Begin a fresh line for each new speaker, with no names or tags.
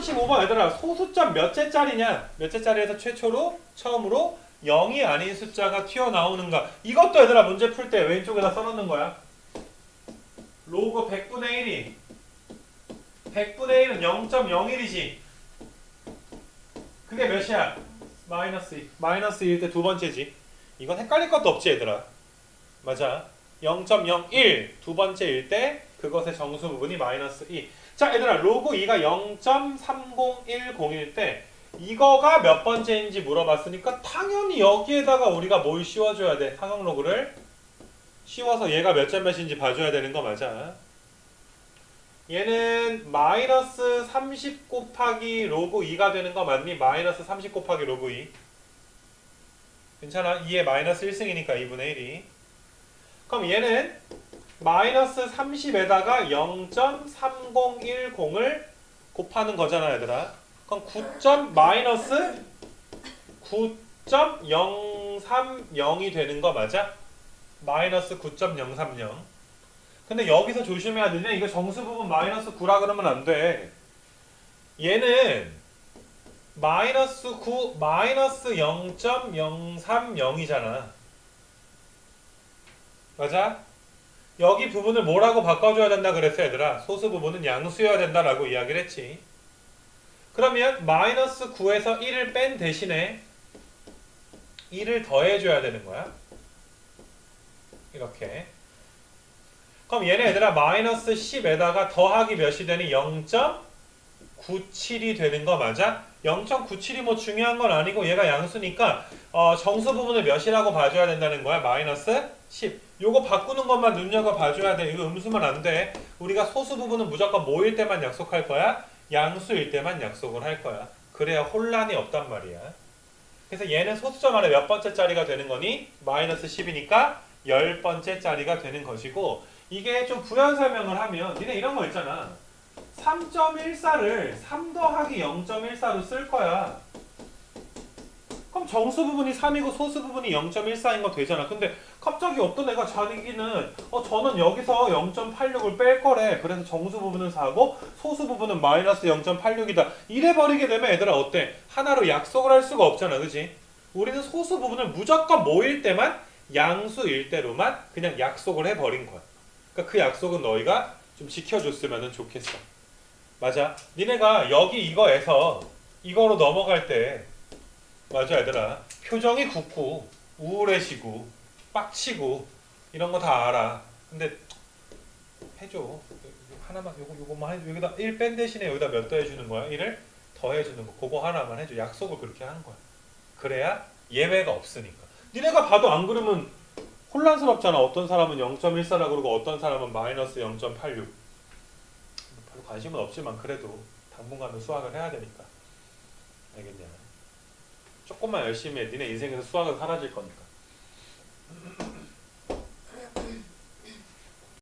35번 얘들아 소수점 몇째 짜리냐? 몇째 짜리에서 최초로? 처음으로 0이 아닌 숫자가 튀어나오는가? 이것도 얘들아 문제 풀 때 왼쪽에다 써놓는 거야. 로그 100분의 1이. 100분의 1은 0.01이지. 그게 몇이야? 마이너스 2 마이너스 1일 때 두 번째지. 이건 헷갈릴 것도 없지 얘들아. 맞아 0.01 두 번째일 때 그것의 정수 부분이 마이너스 2 자 얘들아 로그 2가 0.3010일 때 이거가 몇 번째인지 물어봤으니까 당연히 여기에다가 우리가 뭘 씌워줘야 돼? 상형 로그를? 씌워서 얘가 몇 점 몇인지 봐줘야 되는 거 맞아? 얘는 마이너스 30 곱하기 로그 2가 되는 거 맞니? 마이너스 30 곱하기 로그 2 괜찮아? 2에 마이너스 1승이니까 2분의 1이 그럼 얘는 마이너스 30에다가 0.3010을 곱하는 거잖아 얘들아. 그럼 9점 마이너스 9.030이 되는 거 맞아? 마이너스 9.030 근데 여기서 조심해야 되냐 이거 정수 부분 마이너스 9라 그러면 안 돼. 얘는 마이너스 9 마이너스 0.030이잖아 맞아? 여기 부분을 뭐라고 바꿔줘야 된다 그랬어 얘들아? 소수 부분은 양수여야 된다라고 이야기를 했지. 그러면 마이너스 9에서 1을 뺀 대신에 1을 더해줘야 되는 거야. 이렇게. 그럼 얘네 얘들아 마이너스 10에다가 더하기 몇이 되니 0.97이 되는 거 맞아? 0.97이 뭐 중요한 건 아니고 얘가 양수니까 어, 정수 부분을 몇이라고 봐줘야 된다는 거야? 마이너스 10 요거 바꾸는 것만 눈여겨 봐줘야 돼. 이거 음수면 안돼. 우리가 소수 부분은 무조건 모일 때만 약속할 거야? 양수일 때만 약속을 할 거야. 그래야 혼란이 없단 말이야. 그래서 얘는 소수점 안에 몇 번째 자리가 되는 거니? 마이너스 10이니까 열 번째 자리가 되는 것이고 이게 좀 부연 설명을 하면 니네 이런 거 있잖아 3.14를 3 더하기 0.14로 쓸 거야. 그럼 정수 부분이 3이고 소수 부분이 0.14인 거 되잖아. 근데 갑자기 어떤 애가 자기는 어 저는 여기서 0.86을 뺄 거래. 그래서 정수 부분은 4고 소수 부분은 마이너스 0.86이다. 이래 버리게 되면 얘들아 어때? 하나로 약속을 할 수가 없잖아. 그지 우리는 소수 부분을 무조건 모일 때만 양수일 때로만 그냥 약속을 해 버린 거야. 그러니까 그 약속은 너희가 좀 지켜줬으면 좋겠어 맞아. 니네가 여기 이거에서 이거로 넘어갈 때 맞아 얘들아. 표정이 굳고 우울해지고 빡치고 이런 거 다 알아. 근데 해줘. 하나만 요거 요거만 해줘. 여기다 1 뺀 대신에 여기다 몇 더해 주는 거야? 1을 더해 주는 거. 그거 하나만 해 줘. 약속을 그렇게 하는 거야. 그래야 예외가 없으니까. 니네가 봐도 안 그러면 혼란스럽잖아. 어떤 사람은 0.14라고 그러고 어떤 사람은 마이너스 0.86 뭐 관심은 없지만 그래도 당분간은 수학을 해야 되니까. 알겠냐? 조금만 열심히 해. 니네 인생에서 수학은 사라질 거니까.